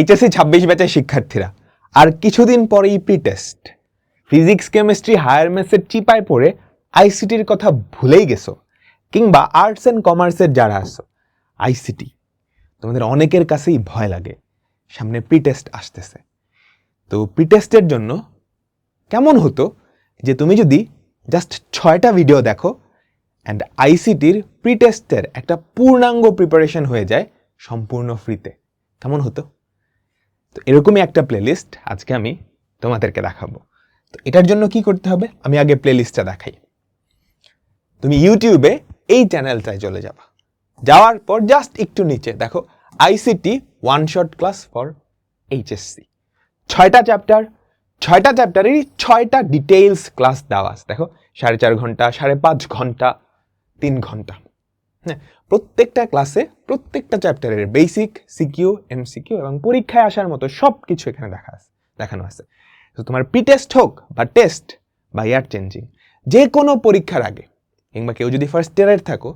HSC ছাব্বিশ ব্যাচের শিক্ষার্থীরা। আর কিছুদিন পরেই pre test physics chemistry higher ম্যাথসের চিপায় পড়ে আইসিটির কথা ভুলেই গেছো, কিংবা আর্টস অ্যান্ড কমার্সের যারা আসো আইসিটি তোমাদের অনেকের কাছেই ভয় লাগে, সামনে প্রি টেস্ট আসতেছে। তো প্রি টেস্টের জন্য কেমন হতো যে তুমি যদি জাস্ট ছয়টা ভিডিও দেখো অ্যান্ড আইসিটির প্রি টেস্টের একটা পূর্ণাঙ্গ প্রিপারেশন হয়ে যায় সম্পূর্ণ ফ্রিতে কেমন হতো? তো এরকমই একটা প্লেলিস্ট আজকে আমি তোমাদেরকে দেখাবো। তো এটার জন্য কি করতে হবে? আমি আগে প্লেলিস্টটা দেখাই। তুমি ইউটিউবে এই চ্যানেলটায় চলে যাবা। যাওয়ার পর জাস্ট একটু নিচে দেখো ICT one shot class for HSC ছয়টা চ্যাপ্টার ছয়টা চ্যাপ্টারেরই ছয়টা ডিটেইলস ক্লাস দেওয়া আছে। দেখো, সাড়ে চার ঘণ্টা, সাড়ে পাঁচ ঘণ্টা, তিন ঘণ্টা। হ্যাঁ প্রত্যেকটা ক্লাসে প্রত্যেকটা চ্যাপ্টারের বেসিক সিকিউ এমসিকিউ এবং পরীক্ষায় আসার মতো সব কিছু এখানে দেখা আছে, দেখানো আছে। তো তোমার প্রি টেস্ট হোক বা টেস্ট বা ইয়ার চেঞ্জিং যে কোনো পরীক্ষার আগে, কিংবা কেউ যদি ফার্স্ট ইয়ারের থাকো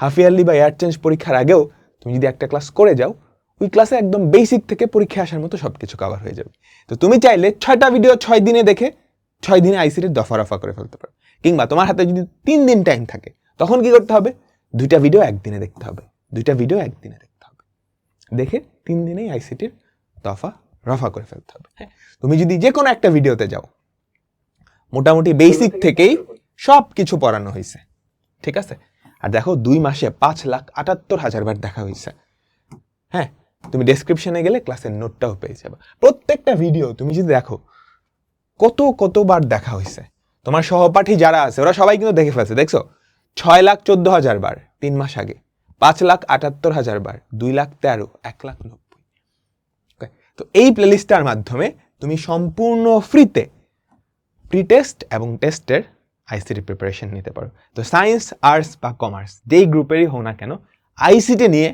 হাফ ইয়ারলি বা ইয়ার চেঞ্জ পরীক্ষার আগেও তুমি যদি একটা ক্লাস করে যাও, ওই ক্লাসে একদম বেসিক থেকে পরীক্ষা আসার মতো সব কিছু কভার হয়ে যাবে। তো তুমি চাইলে ছয়টা ভিডিও ছয় দিনে দেখে ছয় দিনে আইসিটির দফা রফা করে ফেলতে পারো। কিংবা তোমার হাতে যদি তিন দিন টাইম থাকে, তখন কি করতে হবে? দুইটা ভিডিও একদিনে দেখতে হবে। দুইটা ভিডিও একদিনে দেখতে হবে। দেখে তিন দিনেই আইসিটির দফা রফা করে ফেলতে হবে। হ্যাঁ। তুমি যদি যে কোনো একটা ভিডিওতে যাও মোটামুটি বেসিক থেকেই সব কিছু পড়ানো হয়েছে ঠিক আছে? আর দেখো দুই মাসে পাঁচ লাখ আটাত্তর হাজার বার দেখা হয়েছে হ্যাঁ তুমি ডেসক্রিপশনে গেলে ক্লাসের নোটটাও পেয়ে যাবে। প্রত্যেকটা ভিডিও তুমি যদি দেখো কত কতবার দেখা হয়েছে তোমার সহপাঠী যারা আছে ওরা সবাই কিন্তু দেখে ফেলছে দেখছ? ছয় লাখ চোদ্দ হাজার বার, তিন মাস আগে। পাঁচ লাখ আটাত্তর হাজার বার, দুই লাখ তেরো, এক লাখ নব্বই। তো এই প্লেলিস্টটার মাধ্যমে তুমি সম্পূর্ণ ফ্রিতে প্রি টেস্ট এবং টেস্টের আইসিটি প্রিপারেশন নিতে পারো। তো সায়েন্স আর্টস বা কমার্স যেই গ্রুপেরই হোক না কেন আইসিটি নিয়ে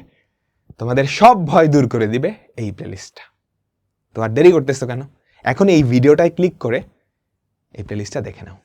তোমাদের সব ভয় দূর করে দিবে এই প্লেলিস্টটা তো আর দেরি করতেছো কেন? এখন এই ভিডিওটায় ক্লিক করে এই প্লেলিস্টটা দেখে নাও।